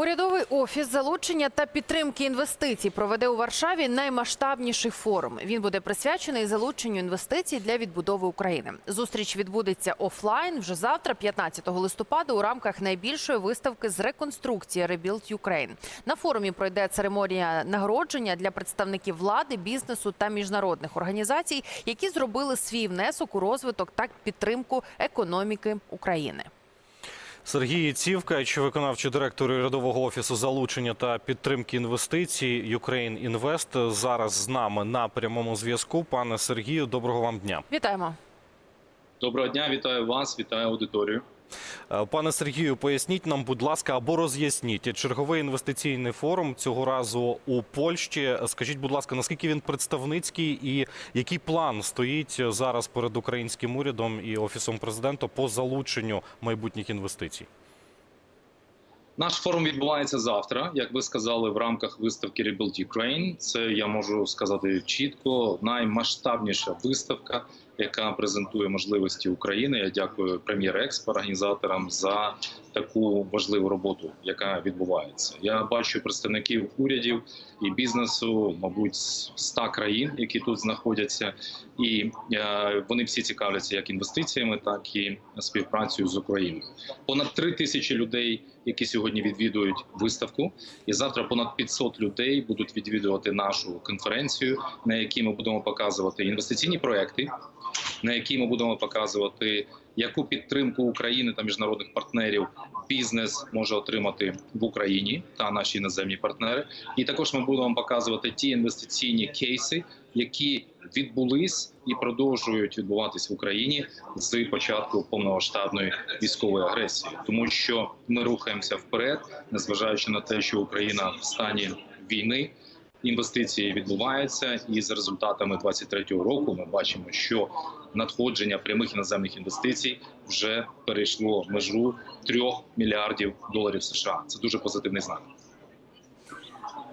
Урядовий офіс залучення та підтримки інвестицій проведе у Варшаві наймасштабніший форум. Він буде присвячений залученню інвестицій для відбудови України. Зустріч відбудеться офлайн вже завтра, 15 листопада, у рамках найбільшої виставки з реконструкції Rebuild Ukraine. На форумі пройде церемонія нагородження для представників влади, бізнесу та міжнародних організацій, які зробили свій внесок у розвиток та підтримку економіки України. Сергій Цівкач, виконавчий директор урядового офісу залучення та підтримки інвестицій Ukraine Invest, зараз з нами на прямому зв'язку. Пане Сергію, доброго вам дня. Вітаємо. Доброго дня, вітаю вас, вітаю аудиторію. Е, Пане Сергію, поясніть нам, будь ласка, або роз'ясніть черговий інвестиційний форум цього разу у Польщі. Скажіть, будь ласка, наскільки він представницький і який план стоїть зараз перед українським урядом і офісом президента по залученню майбутніх інвестицій? Наш форум відбувається завтра, як ви сказали, в рамках виставки Rebuild Ukraine. Це я можу сказати чітко. Наймасштабніша виставка, яка презентує можливості України. Я дякую прем'єр-експо організаторам за таку важливу роботу, яка відбувається. Я бачу представників урядів і бізнесу, мабуть, з 100 країн, які тут знаходяться, і е, вони всі цікавляться як інвестиціями, так і співпрацею з Україною. Понад 3 тисячі людей, які сьогодні відвідують виставку, і завтра понад 500 людей будуть відвідувати нашу конференцію, на якій ми будемо показувати інвестиційні проекти, на якій ми будемо показувати, яку підтримку України та міжнародних партнерів бізнес може отримати в Україні та наші іноземні партнери. І також ми будемо показувати ті інвестиційні кейси, які відбулись і продовжують відбуватись в Україні з початку повномасштабної військової агресії, тому що ми рухаємося вперед, незважаючи на те, що Україна в стані війни. Інвестиції відбуваються, і за результатами 2023 року ми бачимо, що надходження прямих іноземних інвестицій вже перейшло межу 3 мільярдів доларів США. Це дуже позитивний знак.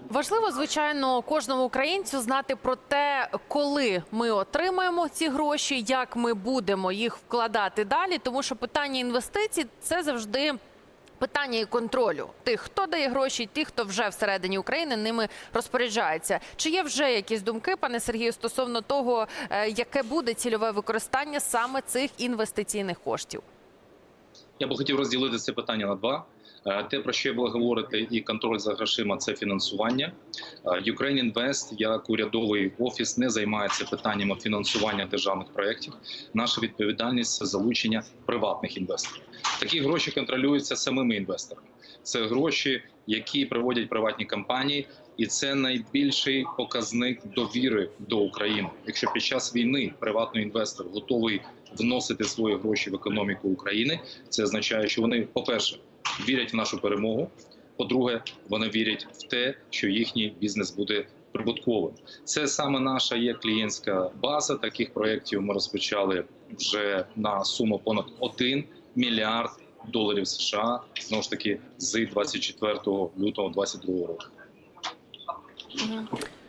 Важливо, звичайно, кожному українцю знати про те, коли ми отримаємо ці гроші, як ми будемо їх вкладати далі, тому що питання інвестицій це завжди. Питання і контролю тих, хто дає гроші, тих, хто вже всередині України ними розпоряджається. Чи є вже якісь думки, пане Сергію, стосовно того, е, яке буде цільове використання саме цих інвестиційних коштів? Я би хотів розділити це питання на два. Е, Те, про що ви говорите, і контроль за грошима це фінансування. Е, Ukraine Invest, як урядовий офіс, не займається питаннями фінансування державних проєктів. Наша відповідальність це залучення приватних інвесторів. Такі гроші контролюються самими інвесторами. Це гроші, які приводять приватні компанії, і це найбільший показник довіри до України. Якщо під час війни приватний інвестор готовий вносити свої гроші в економіку України, це означає, що вони, по-перше, вірять в нашу перемогу. По-друге, вони вірять в те, що їхній бізнес буде прибутковим. Це саме наша є клієнтська база. Таких проєктів ми розпочали вже на суму понад 1 мільярд доларів США. Знову ж таки, з 24 лютого 2022 року.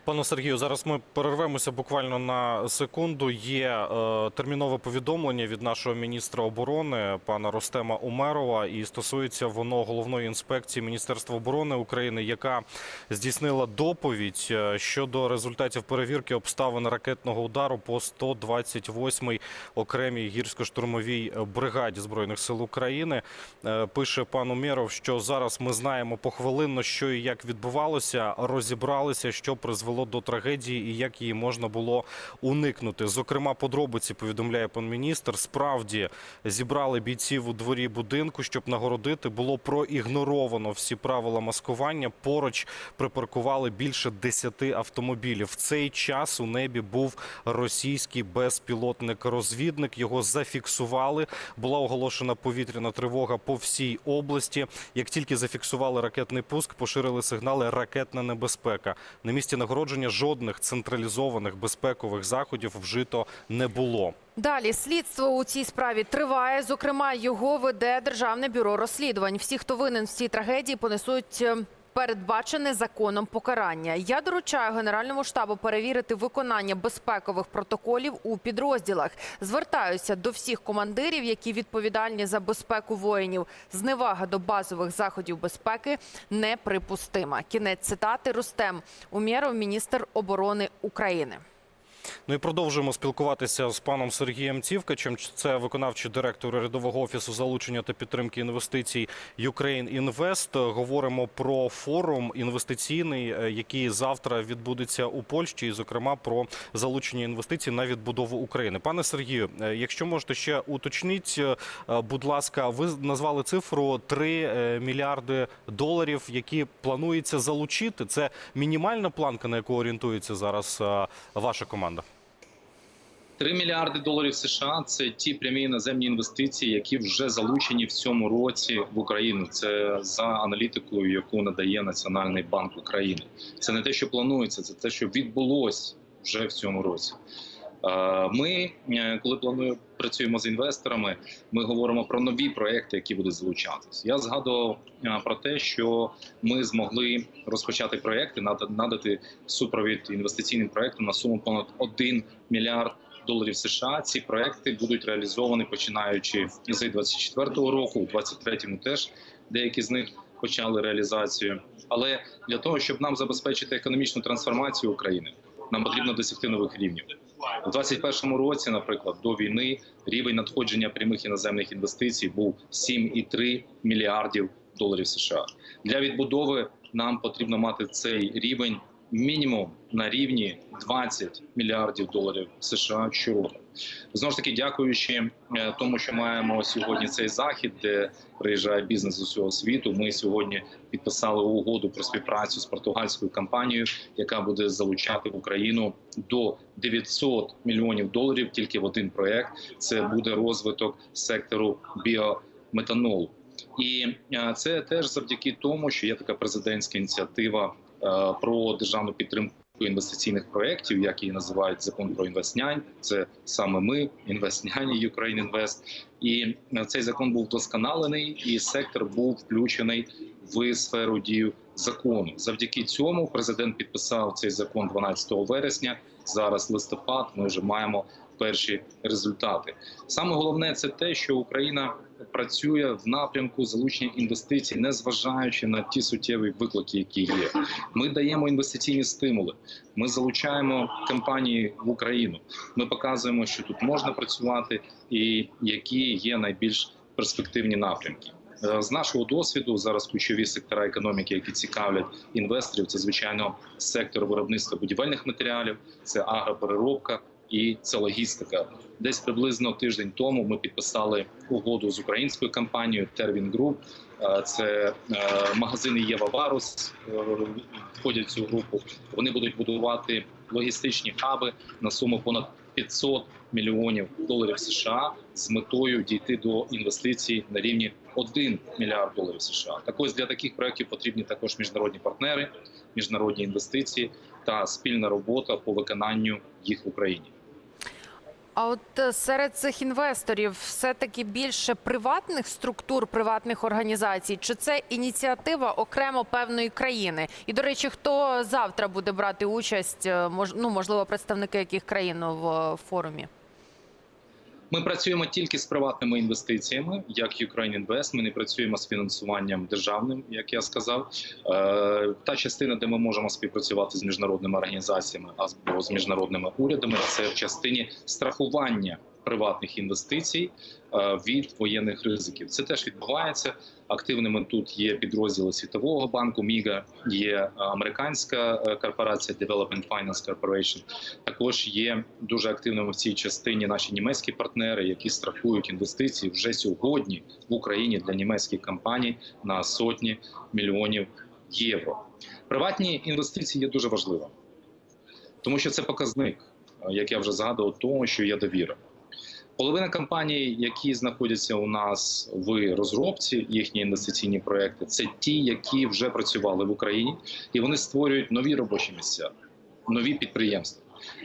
Пане Сергію, зараз ми перервемося буквально на секунду. Є е, термінове повідомлення від нашого міністра оборони пана Ростема Умерова, і стосується воно головної інспекції Міністерства оборони України, яка здійснила доповідь е, щодо результатів перевірки обставин ракетного удару по 128-й окремій гірсько-штурмовій бригаді збройних сил України. Е, пише пан Умєров, що зараз ми знаємо похвилинно, що і як відбувалося, розібралися, що призвело до трагедії і як її можна було уникнути. Зокрема, подробиці повідомляє пан міністр. Справді зібрали бійців у дворі будинку, щоб нагородити. Було проігноровано всі правила маскування. Поруч припаркували більше 10 автомобілів. В цей час у небі був російський безпілотник-розвідник. Його зафіксували. Була оголошена повітряна тривога по всій області. Як тільки зафіксували ракетний пуск, поширили сигнали ракетна небезпека. На місці нагородження жодних централізованих безпекових заходів вжито не було. Далі слідство у цій справі триває. Зокрема, його веде Державне бюро розслідувань. Всі, хто винен в цій трагедії, понесуть е, передбачене законом покарання. Я доручаю Генеральному штабу перевірити виконання безпекових протоколів у підрозділах. Звертаюся до всіх командирів, які відповідальні за безпеку воїнів. Зневага до базових заходів безпеки неприпустима. Кінець цитати Рустем Умєров, міністр оборони України. Ну і продовжуємо спілкуватися з паном Сергієм Цівкачем. Це виконавчий директор урядового офісу залучення та підтримки інвестицій Ukraine Invest. Говоримо про форум інвестиційний, е, який завтра відбудеться у Польщі, і зокрема про залучення інвестицій на відбудову України. Пане Сергію, е, якщо можете ще уточніть, е, будь ласка, ви назвали цифру 3 мільярди доларів, які планується залучити. Це мінімальна планка, на яку орієнтується зараз ваша команда. 3 мільярди доларів США це ті прямі іноземні інвестиції, які вже залучені в цьому році в Україну. Це за аналітикою, яку надає Національний банк України. Це не те, що планується, це те, що відбулось вже в цьому році. Е, Ми, е, коли плануємо працюємо з інвесторами, ми говоримо про нові проекти, які будуть залучатись. Я згадував е, про те, що ми змогли розпочати проекти, нада- надати супровід інвестиційним проектам на суму понад 1 мільярд доларів США. Ці проекти будуть реалізовані починаючи з 24-го року, у 23-му теж деякі з них почали реалізацію. Але для того, щоб нам забезпечити економічну трансформацію України, нам потрібно досягти нових рівнів. У 2021 році, наприклад, до війни рівень надходження прямих іноземних інвестицій був 7,3 мільярдів доларів США. Для відбудови нам потрібно мати цей рівень мінімум на рівні 20 мільярдів доларів США щороку. Знову ж таки, дякуючи е, тому, що маємо сьогодні цей захід, де приїжджає бізнес з усього світу. Ми сьогодні підписали угоду про співпрацю з португальською компанією, яка буде залучати в Україну до 900 мільйонів доларів тільки в один проект. Це буде розвиток сектору біометанолу. І е, це теж завдяки тому, що є така президентська ініціатива про державну підтримку інвестиційних проєктів, як її називають закон про інвестнянь. Це саме ми, інвестняні Ukraine Invest. І е, цей закон був вдосконалений, і сектор був включений в сферу дію закону. Завдяки цьому президент підписав цей закон 12 вересня. Зараз листопад. Ми вже маємо перші результати. Саме головне це те, що Україна працює в напрямку залучення інвестицій, не зважаючи на ті суттєві виклики, які є. Ми даємо інвестиційні стимули. Ми залучаємо компанії в Україну. Ми показуємо, що тут можна працювати, і які є найбільш перспективні напрямки. Е, З нашого досвіду зараз ключові сектора економіки, які цікавлять інвесторів, це звичайно сектор виробництва будівельних матеріалів, це агропереробка і це логістика. Десь приблизно тиждень тому ми підписали угоду з українською компанією Group. Е, Це е, магазини Єва Варус е, входять в цю групу. Вони будуть будувати логістичні хаби на суму понад 500 мільйонів доларів США з метою дійти до інвестицій на рівні 1 мільярд доларів США. Так ось для таких проєктів потрібні також міжнародні партнери, міжнародні інвестиції та спільна робота по виконанню їх в Україні. А от е, серед цих інвесторів все таки більше приватних структур, приватних організацій, чи це ініціатива окремо певної країни? І до речі, хто завтра буде брати участь? е, ну можливо, представники яких країн в е, форумі? Ми працюємо тільки з приватними інвестиціями, як Ukraine Invest. Ми не працюємо з фінансуванням державним, як я сказав. Е, Та частина, де ми можемо співпрацювати з міжнародними організаціями або з міжнародними урядами, це в частині страхування приватних інвестицій е, від воєнних ризиків. Це теж відбувається. Активними тут є підрозділи Світового банку Міга, є американська е, корпорація Development Finance Corporation. Також є дуже активними в цій частині наші німецькі партнери, які страхують інвестиції вже сьогодні в Україні для німецьких компаній на сотні мільйонів євро. Приватні інвестиції є дуже важливими, тому що це показник, е, як я вже згадував, того, що є довіра. Половина компаній, які знаходяться у нас в розробці, їхні інвестиційні проекти, це ті, які вже працювали в Україні, і вони створюють нові робочі місця, нові підприємства.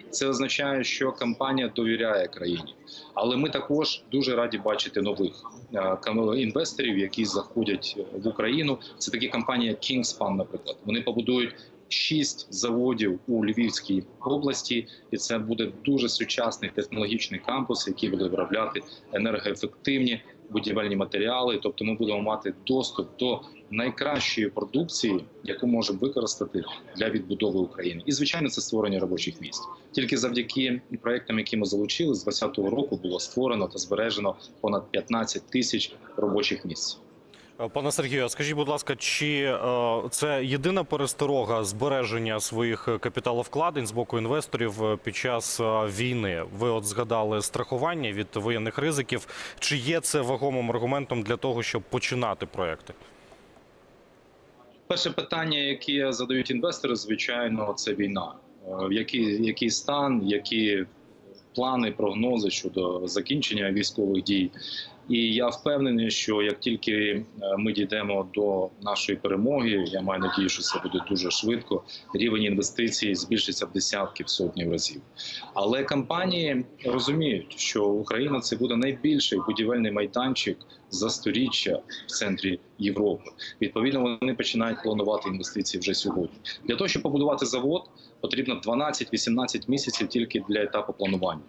Це означає, що компанія довіряє країні. Але ми також дуже раді бачити нових е, інвесторів, які заходять в Україну. Це такі компанії, як Kingspan, наприклад. Вони побудують шість заводів у Львівській області, і це буде дуже сучасний технологічний кампус, який буде виробляти енергоефективні будівельні матеріали. Тобто, ми будемо мати доступ до найкращої продукції, яку можемо використати для відбудови України. І звичайно, це створення робочих місць. Тільки завдяки проектам, які ми залучили з 2020 року, було створено та збережено понад 15 тисяч робочих місць. Е, Пане Сергію, скажіть, будь ласка, чи е, це єдина пересторога збереження своїх е, капіталовкладень з боку інвесторів під час війни? Ви от згадали страхування від воєнних ризиків. Чи є це вагомим аргументом для того, щоб починати проекти? Перше питання, яке задають інвестори, звичайно, це війна. Який, який стан, які плани, прогнози щодо закінчення військових дій. І я впевнений, що як тільки е, ми дійдемо до нашої перемоги, я маю надію, що це буде дуже швидко. Рівень інвестицій збільшиться в десятки, в сотні разів. Але компанії розуміють, що Україна це буде найбільший будівельний майданчик за сторіччя в центрі Європи. Відповідно, вони починають планувати інвестиції вже сьогодні. Для того, щоб побудувати завод, потрібно 12-18 місяців тільки для етапу планування.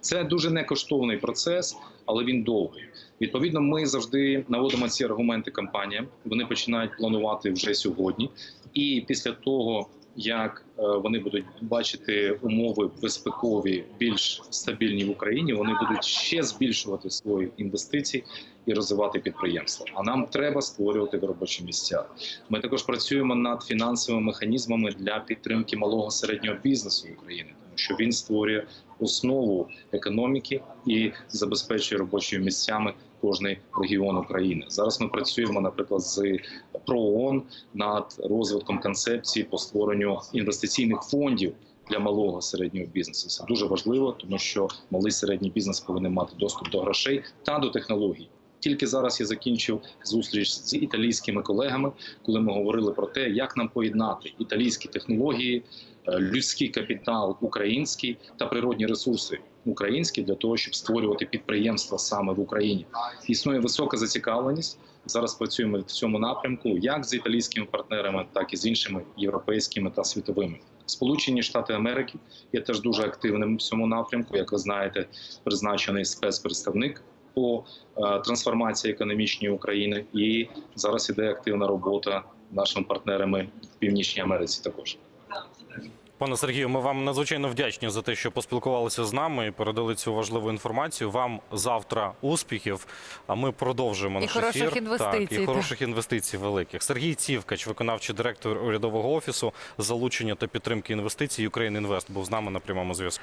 Це дуже некоштовний процес, але він довгий. Відповідно, ми завжди наводимо ці аргументи компаніям. Вони починають планувати вже сьогодні, і після того. Як е, вони будуть бачити умови безпекові більш стабільні в Україні, вони будуть ще збільшувати свої інвестиції і розвивати підприємства. А нам треба створювати робочі місця. Ми також працюємо над фінансовими механізмами для підтримки малого середнього бізнесу України, що він створює основу економіки і забезпечує робочими місцями кожний регіон України. Зараз ми працюємо, наприклад, з ПРООН над розвитком концепції по створенню інвестиційних фондів. Для малого середнього бізнесу це дуже важливо, тому що малий середній бізнес повинен мати доступ до грошей та до технологій. Тільки зараз я закінчив зустріч з італійськими колегами, коли ми говорили про те, як нам поєднати італійські технології, е, людський капітал український та природні ресурси українські для того, щоб створювати підприємства саме в Україні. Існує висока зацікавленість. Зараз працюємо в цьому напрямку, як з італійськими партнерами, так і з іншими європейськими та світовими. Сполучені Штати Америки є теж дуже активним в цьому напрямку. Як ви знаєте, призначений спецпредставник по е, трансформації економічній України, і зараз іде активна робота нашими партнерами в Північній Америці. Також Пане Сергію, ми вам надзвичайно вдячні за те, що поспілкувалися з нами і передали цю важливу інформацію. Вам завтра успіхів. А ми продовжуємо І наш хороших ефір. інвестицій, Так, і так. хороших інвестицій великих. Сергій Цівкач, виконавчий директор урядового офісу, залучення та підтримки інвестицій Україн Інвест, був з нами на прямому зв'язку.